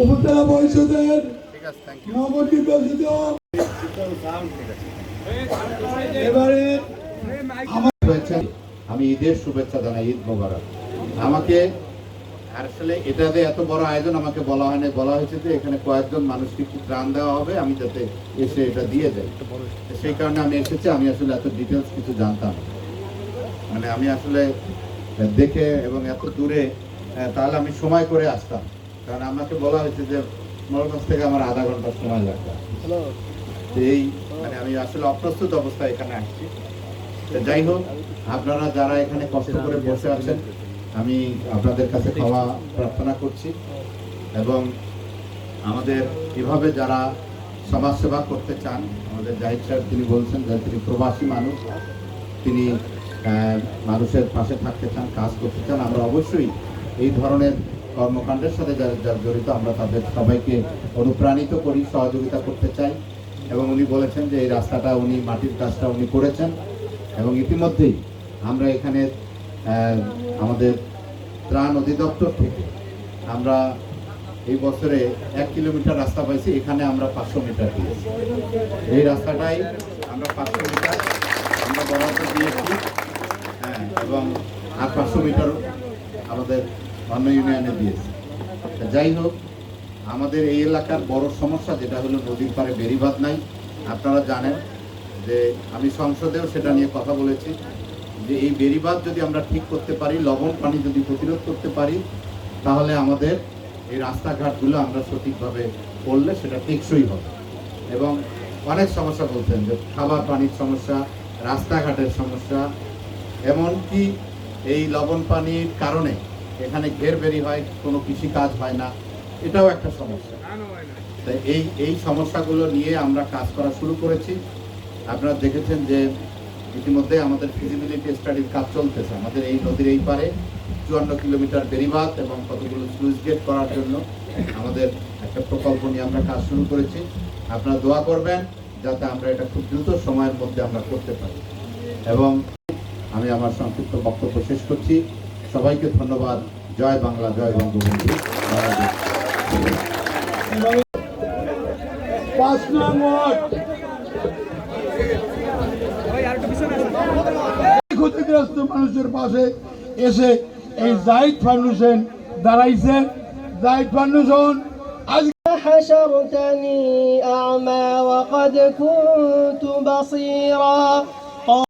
উপজেলা পরিষদের নবনির্বাচিত এবারে আমি ঈদের শুভেচ্ছা জানাই ঈদ মোবারক। আমাকে আসলে এটাতে এত বড় আয়োজন আমাকে বলা হয়নি বলা হয়েছে যে এখানে কয়েকজন মানুষকে একটু ত্রাণ দেওয়া হবে আমি যাতে এসে এটা দিয়ে তো সেই কারণে আমি এসেছি আমি আসলে এত ডিটেলস কিছু জানতাম মানে আমি আসলে দেখে এবং এত দূরে তাহলে আমি সময় করে আসতাম। কারণ আমাকে বলা হয়েছে যে মোরগঞ্জ থেকে আমার আধা ঘণ্টা সময় লাগবে। এই মানে আমি আসলে অপ্রস্তুত অবস্থায় এখানে আসছি। যাই হোক আপনারা যারা এখানে কষ্ট করে বসে আছেন আমি আপনাদের কাছে ক্ষমা প্রার্থনা করছি এবং আমাদের এভাবে যারা সমাজসেবা করতে চান, আমাদের জাহিদ সাহেব তিনি বলছেন যে তিনি প্রবাসী মানুষ, তিনি মানুষের পাশে থাকতে চান, কাজ করতে চান, আমরা অবশ্যই এই ধরনের কর্মকাণ্ডের সাথে যারা জড়িত আমরা তাদের সবাইকে অনুপ্রাণিত করি, সহযোগিতা করতে চাই এবং উনি বলেছেন যে এই রাস্তাটা উনি, মাটির কাজটা উনি করেছেন এবং ইতিমধ্যেই আমরা এখানে আমাদের ত্রাণ অধিদপ্তর থেকে আমরা এই বছরে এক কিলোমিটার রাস্তা পাইছি, এখানে আমরা পাঁচশো মিটার দিয়েছি। এই রাস্তাটাই আমরা পাঁচশো মিটার, আমরা বরাদ্দ দিয়েছি হ্যাঁ এবং আর পাঁচশো মিটার আমাদের অন্য ইউনিয়নে দিয়েছি। যাই হোক, আমাদের এই এলাকার বড় সমস্যা যেটা হলো নদীর পারে বেড়িবাঁধ নাই। আপনারা জানেন যে আমি সংসদেও সেটা নিয়ে কথা বলেছি। যে এই বেরিবাদ যদি আমরা ঠিক করতে পারি, লবণ পানি যদি প্রতিরোধ করতে পারি, তাহলে আমাদের এই রাস্তাঘাটগুলো আমরা সঠিকভাবে করলে সেটা টেকসই হবে। এবং অনেক সমস্যা বলছেন যে খাবার পানির সমস্যা, রাস্তাঘাটের সমস্যা, এমনকি এই লবণ পানির কারণে এখানে ঘের বেরি হয়, কোনো কৃষি কাজ হয় না, এটাও একটা সমস্যা। তাই এই এই সমস্যাগুলো নিয়ে আমরা কাজ করা শুরু করেছি। আপনারা দেখেছেন যে ইতিমধ্যে আমাদের ফিজিবিলিটি স্টাডির কাজ চলতেছে। আমাদের এই নদীর এই পারে চুয়ান্ন কিলোমিটার বেরিবাঁধ এবং কতগুলো স্লুইস গেট করার জন্য আমাদের একটা প্রকল্প নিয়ে আমরা কাজ শুরু করেছি। আপনারা দোয়া করবেন যাতে আমরা এটা খুব দ্রুত সময়ের মধ্যে আমরা করতে পারি। এবং আমি আমার সংক্ষিপ্ত বক্তব্য শেষ করছি। সবাইকে ধন্যবাদ। জয় বাংলা, জয় বঙ্গবন্ধু। পাঁচ নং ওয়ার্ড ক্ষতিগ্রস্ত মানুষের পাশে এসে এই জাহিদ ফাউন্ডেশন দাঁড়াইছে জাহিদ ফাউন্ডেশন আজ حشرتني أعمى وقد كنت بصيرا